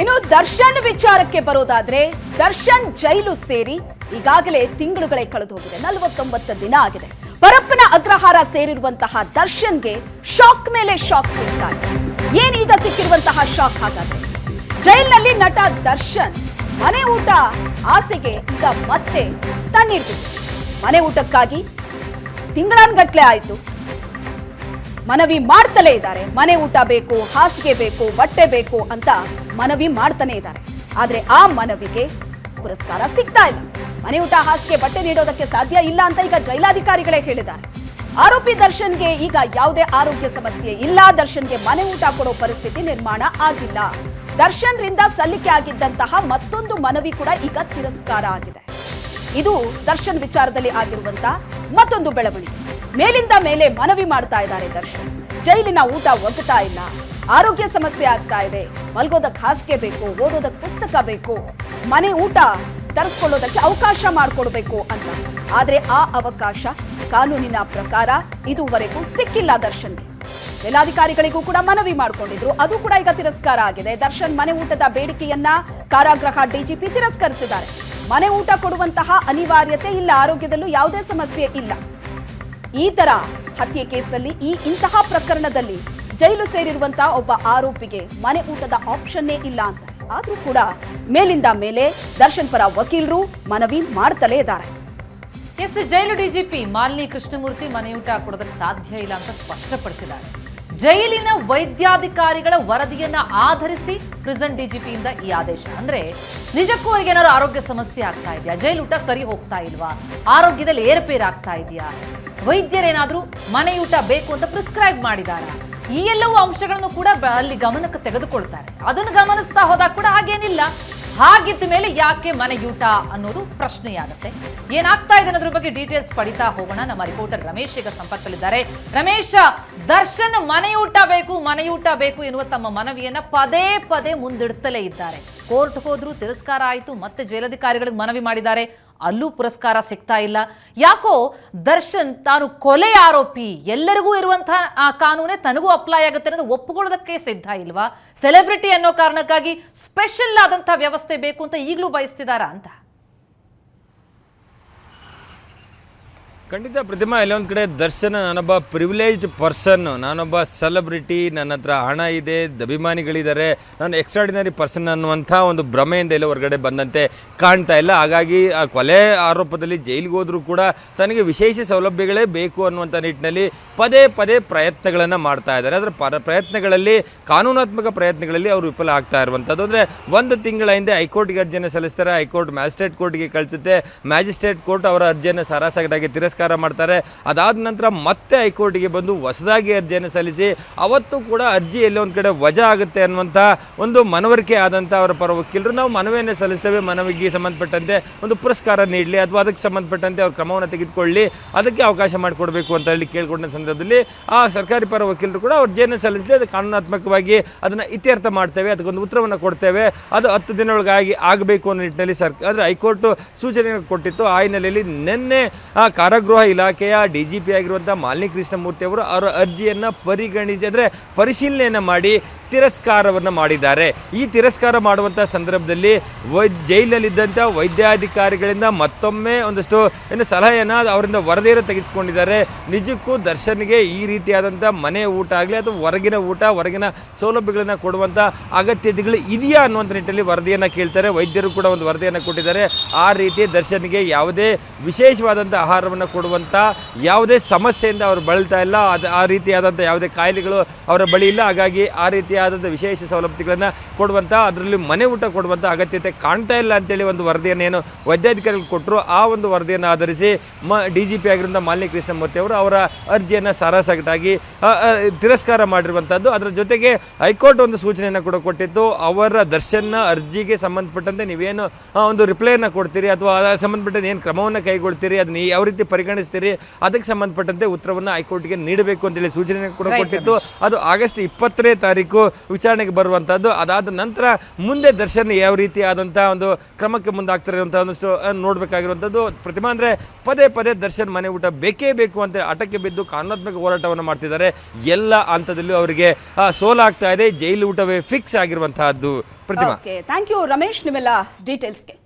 ಇನ್ನು ದರ್ಶನ್ ವಿಚಾರಕ್ಕೆ ಬರೋದಾದ್ರೆ ದರ್ಶನ್ ಜೈಲು ಸೇರಿ ಈಗಾಗಲೇ ತಿಂಗಳುಗಳೇ ಕಳೆದು ಹೋಗಿದೆ ನಲವತ್ತೊಂಬತ್ತು ದಿನ ಆಗಿದೆ. ಪರಪ್ಪನ ಅಗ್ರಹಾರ ಸೇರಿರುವಂತಹ ದರ್ಶನ್ಗೆ ಶಾಕ್ ಮೇಲೆ ಶಾಕ್ ಸಿಗ್ತಾ ಇದೆ. ಏನೀಗ ಸಿಕ್ಕಿರುವಂತಹ ಶಾಕ್ ಹಾಗಾದ್ರೆ? ಜೈಲಿನಲ್ಲಿ ನಟ ದರ್ಶನ್ ಮನೆ ಊಟ ಆಸೆಗೆ ಈಗ ಮತ್ತೆ ತಣ್ಣೀರು. ಮನೆ ಊಟಕ್ಕಾಗಿ ತಿಂಗಳಾನ್ಗಟ್ಲೆ ಆಯ್ತು. ಮನವಿ ಮಾಡ್ತಲೇ ಇದ್ದಾರೆ. ಮನೆ ಊಟ ಬೇಕು, ಹಾಸಿಗೆ ಬೇಕು, ಬಟ್ಟೆ ಬೇಕು ಅಂತ ಮನವಿ ಮಾಡ್ತಾನೆ ಇದ್ದಾರೆ. ಆದ್ರೆ ಆ ಮನವಿಗೆ ಪುರಸ್ಕಾರ ಸಿಗ್ತಾ ಇಲ್ಲ. ಮನೆ ಊಟ, ಹಾಸಿಗೆ, ಬಟ್ಟೆ ನೀಡೋದಕ್ಕೆ ಸಾಧ್ಯ ಇಲ್ಲ ಅಂತ ಈಗ ಜೈಲಾಧಿಕಾರಿಗಳೇ ಹೇಳಿದ್ದಾರೆ. ಆರೋಪಿ ದರ್ಶನ್ಗೆ ಈಗ ಯಾವುದೇ ಆರೋಗ್ಯ ಸಮಸ್ಯೆ ಇಲ್ಲ. ದರ್ಶನ್ಗೆ ಮನೆ ಊಟ ಕೊಡೋ ಪರಿಸ್ಥಿತಿ ನಿರ್ಮಾಣ ಆಗಿಲ್ಲ. ದರ್ಶನ್ ರಿಂದ ಸಲ್ಲಿಕೆ ಆಗಿದ್ದಂತಹ ಮತ್ತೊಂದು ಮನವಿ ಕೂಡ ಈಗ ತಿರಸ್ಕಾರ ಆಗಿದೆ. ಇದು ದರ್ಶನ್ ವಿಚಾರದಲ್ಲಿ ಆಗಿರುವಂತ ಮತ್ತೊಂದು ಬೆಳವಣಿಗೆ. ಮೇಲಿಂದ ಮೇಲೆ ಮನವಿ ಮಾಡ್ತಾ ಇದ್ದಾರೆ ದರ್ಶನ್. ಜೈಲಿನ ಊಟ ಒಗ್ತಾ ಇಲ್ಲ. ಆರೋಗ್ಯ ಸಮಸ್ಯೆ ಆಗ್ತಾ ಇದೆ. ಮಲ್ಗೋದಕ್ಕೆ ಹಾಸಿಗೆ ಬೇಕು ಓದೋದಕ್ಕೆ ಪುಸ್ತಕ ಬೇಕು. ಮನೆ ಊಟ ತರಿಸ್ಕೊಳ್ಳೋದಕ್ಕೆ ಅವಕಾಶ ಮಾಡಿಕೊಡ್ಬೇಕು ಅಂತ. ಆದರೆ ಆ ಅವಕಾಶ ಕಾನೂನಿನ ಪ್ರಕಾರ ಇದುವರೆಗೂ ಸಿಕ್ಕಿಲ್ಲ ದರ್ಶನ್ಗೆ. ಜಿಲ್ಲಾಧಿಕಾರಿಗಳಿಗೂ ಕೂಡ ಮನವಿ ಮಾಡಿಕೊಂಡಿದ್ರು. ಅದು ಕೂಡ ಈಗ ತಿರಸ್ಕಾರ ಆಗಿದೆ. ದರ್ಶನ್ ಮನೆ ಊಟದ ಬೇಡಿಕೆಯನ್ನ ಕಾರಾಗೃಹ ಡಿಜಿಪಿ ತಿರಸ್ಕರಿಸಿದ್ದಾರೆ. ಮನೆ ಊಟ ಕೊಡುವಂತಹ ಅನಿವಾರ್ಯತೆ ಇಲ್ಲ, ಆರೋಗ್ಯದಲ್ಲೂ ಯಾವುದೇ ಸಮಸ್ಯೆ ಇಲ್ಲ. ಈ ತರ ಹತ್ಯೆ ಕೇಸಲ್ಲಿ ಈ ಇಂತಹ ಪ್ರಕರಣದಲ್ಲಿ ಜೈಲು ಸೇರಿರುವಂತಹ ಒಬ್ಬ ಆರೋಪಿಗೆ ಮನೆ ಊಟದ ಆಪ್ಷನ್ನೇ ಇಲ್ಲ ಅಂತ. ಆದರೂ ಕೂಡ ಮೇಲಿಂದ ಮೇಲೆ ದರ್ಶನ್ ಪರ ವಕೀಲರು ಮನವಿ ಮಾಡ್ತಲೇ ಇದ್ದಾರೆ. ಎಸ್, ಜೈಲು ಡಿಜಿಪಿ ಮಾಲಿನಿ ಕೃಷ್ಣಮೂರ್ತಿ ಮನೆಯೂಟ ಕೊಡೋದಕ್ಕೆ ಸಾಧ್ಯ ಇಲ್ಲ ಅಂತ ಸ್ಪಷ್ಟಪಡಿಸಿದ್ದಾರೆ. ಜೈಲಿನ ವೈದ್ಯಾಧಿಕಾರಿಗಳ ವರದಿಯನ್ನ ಆಧರಿಸಿ ಪ್ರಿಸನ್ ಡಿಜಿಪಿಯಿಂದ ಈ ಆದೇಶ. ಅಂದ್ರೆ ನಿಜಕ್ಕೂ ಅವರಿಗೆ ಏನಾದ್ರು ಆರೋಗ್ಯ ಸಮಸ್ಯೆ ಆಗ್ತಾ ಇದೆಯಾ? ಊಟ ಸರಿ ಹೋಗ್ತಾ ಇಲ್ವಾ? ಆರೋಗ್ಯದಲ್ಲಿ ಏರುಪೇರು ಆಗ್ತಾ ಇದೆಯಾ? ವೈದ್ಯರೇನಾದ್ರೂ ಮನೆಯೂಟ ಬೇಕು ಅಂತ ಪ್ರಿಸ್ಕ್ರೈಬ್ ಮಾಡಿದಾರ? ಈ ಎಲ್ಲವೂ ಅಂಶಗಳನ್ನು ಕೂಡ ಅಲ್ಲಿ ಗಮನಕ್ಕೆ ತೆಗೆದುಕೊಳ್ತಾರೆ. ಅದನ್ನು ಗಮನಿಸ್ತಾ ಹೋದಾಗ ಕೂಡ ಹಾಗೇನಿಲ್ಲ. ಹಾಗಿದ್ದ ಮೇಲೆ ಯಾಕೆ ಮನೆಯೂಟ ಅನ್ನೋದು ಪ್ರಶ್ನೆಯಾಗುತ್ತೆ. ಏನಾಗ್ತಾ ಇದೆ ಅನ್ನೋದ್ರ ಬಗ್ಗೆ ಡೀಟೇಲ್ಸ್ ಪಡಿತಾ ಹೋಗೋಣ. ನಮ್ಮ ರಿಪೋರ್ಟರ್ ರಮೇಶ್ ಈಗ ಸಂಪರ್ಕದಲ್ಲಿದ್ದಾರೆ. ರಮೇಶ್ ದರ್ಶನ್ ಮನೆಯೂಟ ಬೇಕು ಮನೆಯೂಟ ಬೇಕು ಎನ್ನುವ ತಮ್ಮ ಮನವಿಯನ್ನ ಪದೇ ಪದೇ ಮುಂದಿಡ್ತಲೇ ಇದ್ದಾರೆ. ಕೋರ್ಟ್ ಹೋದ್ರು ತಿರಸ್ಕಾರ ಆಯಿತು, ಮತ್ತೆ ಜೈಲಧಿಕಾರಿಗಳಿಗೆ ಮನವಿ ಮಾಡಿದ್ದಾರೆ. ಅಲ್ಲೂ ಪುರಸ್ಕಾರ ಸಿಗ್ತಾ ಇಲ್ಲ. ಯಾಕೋ ದರ್ಶನ್ ತಾನು ಕೊಲೆ ಆರೋಪಿ, ಎಲ್ಲರಿಗೂ ಇರುವಂತಹ ಆ ಕಾನೂನೇ ತನಗೂ ಅಪ್ಲೈ ಆಗುತ್ತೆ ಅನ್ನೋದು ಒಪ್ಪಿಕೊಳ್ಳೋದಕ್ಕೆ ಸಿದ್ಧ ಇಲ್ವಾ? ಸೆಲೆಬ್ರಿಟಿ ಅನ್ನೋ ಕಾರಣಕ್ಕಾಗಿ ಸ್ಪೆಷಲ್ ಆದಂತಹ ವ್ಯವಸ್ಥೆ ಬೇಕು ಅಂತ ಈಗಲೂ ಬಯಸ್ತಿದಾರಾ ಅಂತ? ಖಂಡಿತ ಪ್ರತಿಮಾ ಎಲ್ಲೊಂದು ಕಡೆ ದರ್ಶನ, ನಾನೊಬ್ಬ ಪ್ರಿವಿಲೇಜ್ಡ್ ಪರ್ಸನ್ ನಾನೊಬ್ಬ ಸೆಲೆಬ್ರಿಟಿ ನನ್ನ ಹತ್ರ ಹಣ ಇದೆ, ಅಭಿಮಾನಿಗಳಿದ್ದಾರೆ, ನಾನು ಎಕ್ಸ್ಟ್ರಾಡಿನರಿ ಪರ್ಸನ್ ಅನ್ನುವಂಥ ಒಂದು ಭ್ರಮೆಯಿಂದ ಎಲ್ಲ ಹೊರಗಡೆ ಬಂದಂತೆ ಕಾಣ್ತಾ ಇಲ್ಲ. ಹಾಗಾಗಿ ಆ ಕೊಲೆ ಆರೋಪದಲ್ಲಿ ಜೈಲಿಗೆ ಹೋದರೂ ಕೂಡ ತನಗೆ ವಿಶೇಷ ಸೌಲಭ್ಯಗಳೇ ಬೇಕು ಅನ್ನುವಂಥ ನಿಟ್ಟಿನಲ್ಲಿ ಪದೇ ಪದೇ ಪ್ರಯತ್ನಗಳನ್ನು ಮಾಡ್ತಾ ಇದ್ದಾರೆ. ಅದರ ಪರ, ಪ್ರಯತ್ನಗಳಲ್ಲಿ, ಕಾನೂನಾತ್ಮಕ ಪ್ರಯತ್ನಗಳಲ್ಲಿ ಅವರು ವಿಫಲ ಆಗ್ತಾ ಇರುವಂಥದ್ದು. ಅಂದರೆ ಒಂದು ತಿಂಗಳ ಹಿಂದೆ ಹೈಕೋರ್ಟ್ಗೆ ಅರ್ಜಿಯನ್ನು ಸಲ್ಲಿಸ್ತಾರೆ, ಹೈಕೋರ್ಟ್ ಮ್ಯಾಜಿಸ್ಟ್ರೇಟ್ ಕೋರ್ಟ್ಗೆ ಕಳಿಸುತ್ತೆ, ಮ್ಯಾಜಿಸ್ಟ್ರೇಟ್ ಕೋರ್ಟ್ ಅವರ ಅರ್ಜಿಯನ್ನು ಸಾರಾಸಗಟಾಗಿ ತಿರಸ್ಕಾರ ಮಾಡ್ತಾರೆ. ಅದಾದ ನಂತರ ಮತ್ತೆ ಹೈಕೋರ್ಟ್ಗೆ ಬಂದು ಹೊಸದಾಗಿ ಅರ್ಜಿಯನ್ನು ಸಲ್ಲಿಸಿ, ಅವತ್ತು ಕೂಡ ಅರ್ಜಿ ಎಲ್ಲೋ ಒಂದು ಕಡೆ ವಜಾ ಆಗುತ್ತೆ ಅನ್ನುವಂಥ ಒಂದು ಮನವರಿಕೆ ಆದಂಥ ಅವರ ಪರ ವಕೀಲರು ನಾವು ಮನವಿಯನ್ನು ಸಲ್ಲಿಸ್ತೇವೆ. ಮನವಿಗೆ ಸಂಬಂಧಪಟ್ಟಂತೆ ಒಂದು ಪುರಸ್ಕಾರ ನೀಡಲಿ, ಅಥವಾ ಅದಕ್ಕೆ ಸಂಬಂಧಪಟ್ಟಂತೆ ಅವ್ರ ಕ್ರಮವನ್ನು ತೆಗೆದುಕೊಳ್ಳಿ, ಅದಕ್ಕೆ ಅವಕಾಶ ಮಾಡಿಕೊಡ್ಬೇಕು ಅಂತ ಹೇಳಿ ಕೇಳಿಕೊಂಡ ಸಂದರ್ಭದಲ್ಲಿ ಆ ಸರ್ಕಾರಿ ಪರ ವಕೀಲರು ಕೂಡ ಅವ್ರ ಅರ್ಜಿಯನ್ನು ಸಲ್ಲಿಸಿದೆ ಅದು ಕಾನೂನಾತ್ಮಕವಾಗಿ ಅದನ್ನು ಇತ್ಯರ್ಥ ಮಾಡ್ತೇವೆ, ಅದಕ್ಕೊಂದು ಉತ್ತರವನ್ನು ಕೊಡ್ತೇವೆ, ಅದು ಹತ್ತು ಒಳಗಾಗಿ ಆಗಬೇಕು ಅನ್ನೋ ನಿಟ್ಟಿನಲ್ಲಿ ಸರ್ಕಾರ ಅಂದರೆ ಹೈಕೋರ್ಟ್ ಸೂಚನೆ ಕೊಟ್ಟಿತ್ತು. ಆ ಹಿನ್ನೆಲೆಯಲ್ಲಿ ನಿನ್ನೆ ಆ ಕಾರಾಗೃಹ ಇಲಾಖೆಯ ಡಿ ಜಿ ಪಿ ಆಗಿರುವಂಥ ಮಾಲಿನಿ ಕೃಷ್ಣಮೂರ್ತಿ ಅವರು ಅವರ ಅರ್ಜಿಯನ್ನು ಪರಿಗಣಿಸಿ, ಅಂದರೆ ಪರಿಶೀಲನೆಯನ್ನು ಮಾಡಿ ತಿರಸ್ಕಾರವನ್ನು ಮಾಡಿದ್ದಾರೆ. ಈ ತಿರಸ್ಕಾರ ಮಾಡುವಂಥ ಸಂದರ್ಭದಲ್ಲಿ ವೈ ಜೈಲಲ್ಲಿದ್ದಂಥ ವೈದ್ಯಾಧಿಕಾರಿಗಳಿಂದ ಮತ್ತೊಮ್ಮೆ ಒಂದಷ್ಟು ಏನು ಸಲಹೆಯನ್ನು ಅವರಿಂದ ವರದಿಯನ್ನು ತೆಗೆಸಿಕೊಂಡಿದ್ದಾರೆ. ನಿಜಕ್ಕೂ ದರ್ಶನ್ಗೆ ಈ ರೀತಿಯಾದಂಥ ಮನೆ ಊಟ ಆಗಲಿ ಅಥವಾ ಹೊರಗಿನ ಊಟ, ಹೊರಗಿನ ಸೌಲಭ್ಯಗಳನ್ನು ಕೊಡುವಂಥ ಅಗತ್ಯತೆಗಳು ಇದೆಯಾ ಅನ್ನುವಂಥ ನಿಟ್ಟಿನಲ್ಲಿ ವರದಿಯನ್ನು ಕೇಳ್ತಾರೆ. ವೈದ್ಯರು ಕೂಡ ಒಂದು ವರದಿಯನ್ನು ಕೊಟ್ಟಿದ್ದಾರೆ. ಆ ರೀತಿ ದರ್ಶನ್ಗೆ ಯಾವುದೇ ವಿಶೇಷವಾದಂಥ ಆಹಾರವನ್ನು ಕೊಡುವಂಥ ಯಾವುದೇ ಸಮಸ್ಯೆಯಿಂದ ಅವರು ಬಳಲ್ತಾ ಇಲ್ಲ. ಅದು ಆ ರೀತಿಯಾದಂಥ ಯಾವುದೇ ಕಾಯಿಲೆಗಳು ಅವರ ಬಳಿ ಇಲ್ಲ. ಹಾಗಾಗಿ ಆ ರೀತಿಯಾದಂಥ ವಿಶೇಷ ಸೌಲಭ್ಯಗಳನ್ನು ಕೊಡುವಂಥ ಅದರಲ್ಲಿ ಮನೆ ಊಟ ಕೊಡುವಂಥ ಅಗತ್ಯತೆ ಕಾಣ್ತಾ ಇಲ್ಲ ಅಂತೇಳಿ ಒಂದು ವರದಿಯನ್ನು ಏನು ವೈದ್ಯಾಧಿಕಾರಿಗಳು ಕೊಟ್ಟರು ಆ ಒಂದು ವರದಿಯನ್ನು ಆಧರಿಸಿ ಮ ಡಿ ಜಿ ಪಿ ಆಗಿರುವಂಥ ಮಾಲಿನಿ ಕೃಷ್ಣಮೂರ್ತಿ ಅವರು ಅವರ ಅರ್ಜಿಯನ್ನು ಸಾರಾಸಗಟಾಗಿ ತಿರಸ್ಕಾರ ಮಾಡಿರುವಂಥದ್ದು ಅದರ ಜೊತೆಗೆ ಹೈಕೋರ್ಟ್ ಒಂದು ಸೂಚನೆಯನ್ನು ಕೂಡ ಕೊಟ್ಟಿತ್ತು. ಅವರ ದರ್ಶನ ಅರ್ಜಿಗೆ ಸಂಬಂಧಪಟ್ಟಂತೆ ನೀವೇನು ಒಂದು ರಿಪ್ಲೈಯನ್ನು ಕೊಡ್ತೀರಿ ಅಥವಾ ಸಂಬಂಧಪಟ್ಟಂತೆ ಏನು ಕ್ರಮವನ್ನು ಕೈಗೊಳ್ತೀರಿ ಅದನ್ನ ಯಾವ ರೀತಿ ಪರಿಗಣಿಸ್ತೀರಿ ಅದಕ್ಕೆ ಸಂಬಂಧಪಟ್ಟಂತೆ ಉತ್ತರವನ್ನು ಹೈಕೋರ್ಟ್ಗೆ ನೀಡಬೇಕು ಅಂತೇಳಿ ಸೂಚನೆ ಕೂಡ ಕೊಟ್ಟಿತ್ತು. ಅದು ಆಗಸ್ಟ್ ಇಪ್ಪತ್ತನೇ ತಾರೀಕು ವಿಚಾರಣೆಗೆ ಬರುವಂಥದ್ದು ಅದಾದ ನಂತರ ಮುಂದೆ ದರ್ಶನ್ ಯಾವ ರೀತಿ ಆದಂಥ ಒಂದು ಕ್ರಮಕ್ಕೆ ಮುಂದಾಗ್ತಾರೆ ಅಂತ ಒಂದಷ್ಟು ನೋಡಬೇಕಾಗಿರುವಂಥದ್ದು ಪ್ರತಿಮಾ ಅಂದರೆ ಪದೇ ಪದೇ ದರ್ಶನ್ ಮನೆ ಊಟ ಬೇಕೇ ಬೇಕು ಅಂತ ಆಟಕ್ಕೆ ಬಿದ್ದು ಕಾನೂನಾತ್ಮಕ ಹೋರಾಟವನ್ನು ಮಾಡ್ತಿದ್ದಾರೆ. ಎಲ್ಲ ಹಂತದಲ್ಲೂ ಅವರಿಗೆ ಸೋಲಾಗ್ತಾ ಇದೆ. ಜೈಲು ಊಟವೇ ಫಿಕ್ಸ್ ಆಗಿರುವಂತಹದ್ದು ಪ್ರತಿಮಾ. ಥ್ಯಾಂಕ್ ಯು ರಮೇಶ್ ನಿಮ್ಮೆಲ್ಲ ಡೀಟೇಲ್ಸ್ಗೆ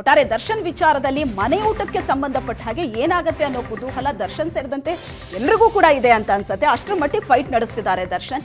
ಒಟ್ಟಾರೆ ದರ್ಶನ್ ವಿಚಾರದಲ್ಲಿ ಮನೆ ಊಟಕ್ಕೆ ಸಂಬಂಧಪಟ್ಟ ಹಾಗೆ ಏನಾಗುತ್ತೆ ಅನ್ನೋ ಕುತೂಹಲ ದರ್ಶನ್ ಸೇರಿದಂತೆ ಎಲ್ರಿಗೂ ಕೂಡ ಇದೆ ಅಂತ ಅನ್ಸುತ್ತೆ. ಅಷ್ಟರ ಮಟ್ಟಿಗೆ ಫೈಟ್ ನಡೆಸ್ತಿದ್ದಾರೆ ದರ್ಶನ್.